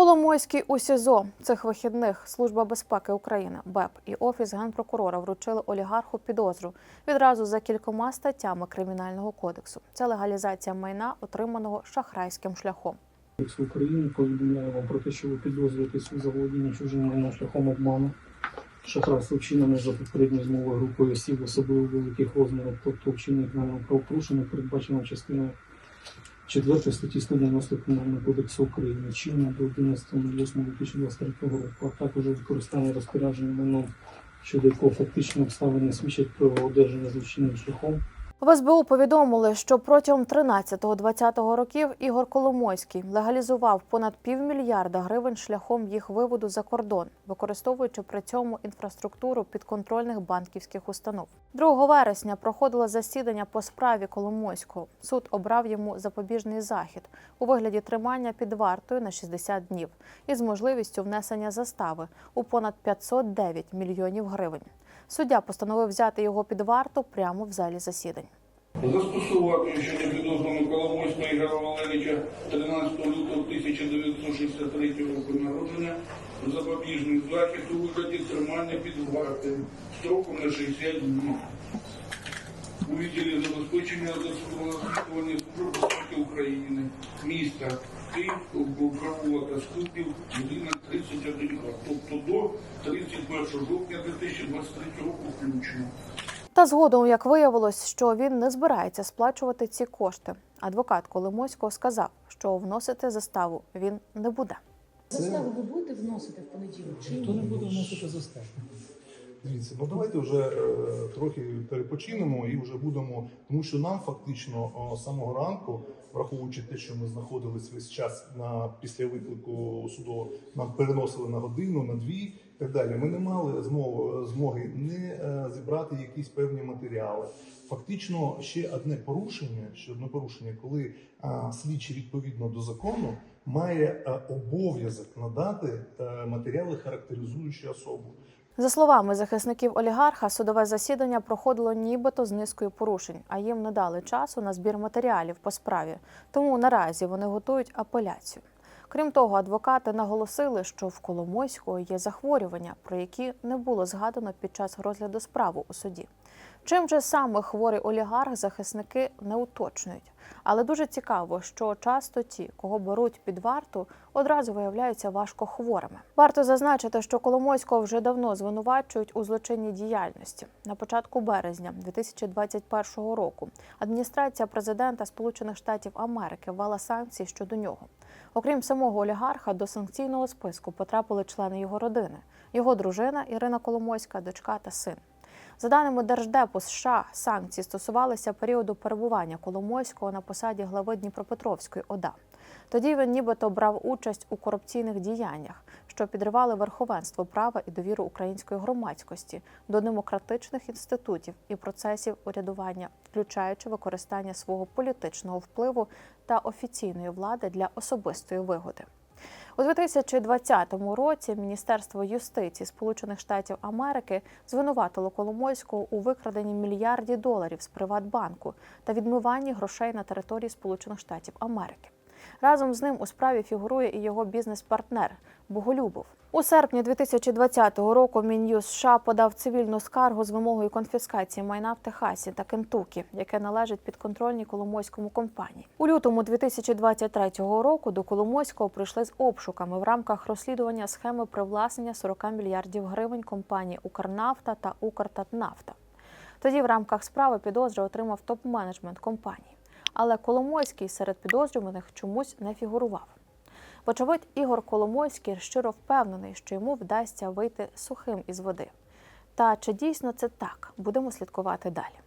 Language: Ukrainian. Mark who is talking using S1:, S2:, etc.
S1: Коломойський у СІЗО цих вихідних Служба безпеки України БЕП і офіс генпрокурора вручили олігарху підозру відразу за кількома статтями кримінального кодексу. Це легалізація майна, отриманого шахрайським шляхом.
S2: Кодексу України повідомляю вам про те, що ви підозрюєтесь у заволодінні чужим майном шляхом обману, шахрайство вчинене за попередньою змовою групою осіб особливо великих розмірів, тобто вчинення кримінального правопорушення, передбачено частиною 4 статті 190 Кримінального кодексу України, чинно до 11.08.2023 року, а також використання розпорядження майном, щодо якого фактичні обставини свідчать про одержання злочинним шляхом,
S1: В СБУ повідомили, що протягом 13-20 років Ігор Коломойський легалізував понад півмільярда гривень шляхом їх виводу за кордон, використовуючи при цьому інфраструктуру підконтрольних банківських установ. 2 вересня проходило засідання по справі Коломойського. Суд обрав йому запобіжний захід у вигляді тримання під вартою на 60 днів із можливістю внесення застави у понад 509 мільйонів гривень. Суддя постановив взяти його під варту прямо в залі засідань.
S3: Застосувати щодо підозрюваного Коломойського Ігоря Валерійовича 13 лютого 1963 року народження запобіжний захід у вигляді тримання під вартою строком на 60 днів. У відділі забезпечення розслідування Служби України, міста Київ, провулка Ступів, будинок 31 А, тобто до 31 жовтня 2023 року включно.
S1: Та згодом, як виявилось, що він не збирається сплачувати ці кошти. Адвокат Коломойського сказав, що вносити заставу він не буде.
S4: Заставу ви будете вносити в понеділок чи
S2: ніхто не буде вносити заставу.
S5: Дивіться, ну давайте вже е, трохи перепочинемо і вже будемо, тому що нам фактично з самого ранку, враховуючи те, що ми знаходились весь час на після виклику суду, нам переносили на годину, на дві і так далі. Ми не мали змоги, змоги не е, зібрати якісь певні матеріали. Фактично, ще одне порушення, ще одне порушення, коли а, слідчий відповідно до закону має е, обов'язок надати е, матеріали, характеризуючі особу.
S1: За словами захисників олігарха, судове засідання проходило нібито з низкою порушень, а їм не дали часу на збір матеріалів по справі. Тому наразі вони готують апеляцію. Крім того, адвокати наголосили, що в Коломойського є захворювання, про які не було згадано під час розгляду справи у суді. Чим же саме хворий олігарх захисники не уточнюють. Але дуже цікаво, що часто ті, кого беруть під варту, одразу виявляються важко хворими. Варто зазначити, що Коломойського вже давно звинувачують у злочинній діяльності. На початку березня 2021 року адміністрація президента Сполучених Штатів Америки ввела санкції щодо нього. Окрім самого олігарха, до санкційного списку потрапили члени його родини, його дружина Ірина Коломойська, дочка та син. За даними Держдепу США, санкції стосувалися періоду перебування Коломойського на посаді глави Дніпропетровської ОДА. Тоді він нібито брав участь у корупційних діяннях, що підривали верховенство права і довіру української громадськості до демократичних інститутів і процесів урядування, включаючи використання свого політичного впливу та офіційної влади для особистої вигоди. У 2020 році Міністерство юстиції Сполучених Штатів Америки звинуватило Коломойського у викраденні мільярдів доларів з Приватбанку та відмиванні грошей на території Сполучених Штатів Америки. Разом з ним у справі фігурує і його бізнес-партнер Боголюбов. У серпні 2020 року Мін'юз США подав цивільну скаргу з вимогою конфіскації майна в Техасі та Кентукі, яке належить підконтрольній Коломойському компанії. У лютому 2023 року до Коломойського прийшли з обшуками в рамках розслідування схеми привласнення 40 мільярдів гривень компанії Укрнафта та Укртатнафта. Тоді в рамках справи підозри отримав топ-менеджмент компанії. Але Коломойський серед підозрюваних чомусь не фігурував. Вочевидь, Ігор Коломойський щиро впевнений, що йому вдасться вийти сухим із води. Та чи дійсно це так, будемо слідкувати далі.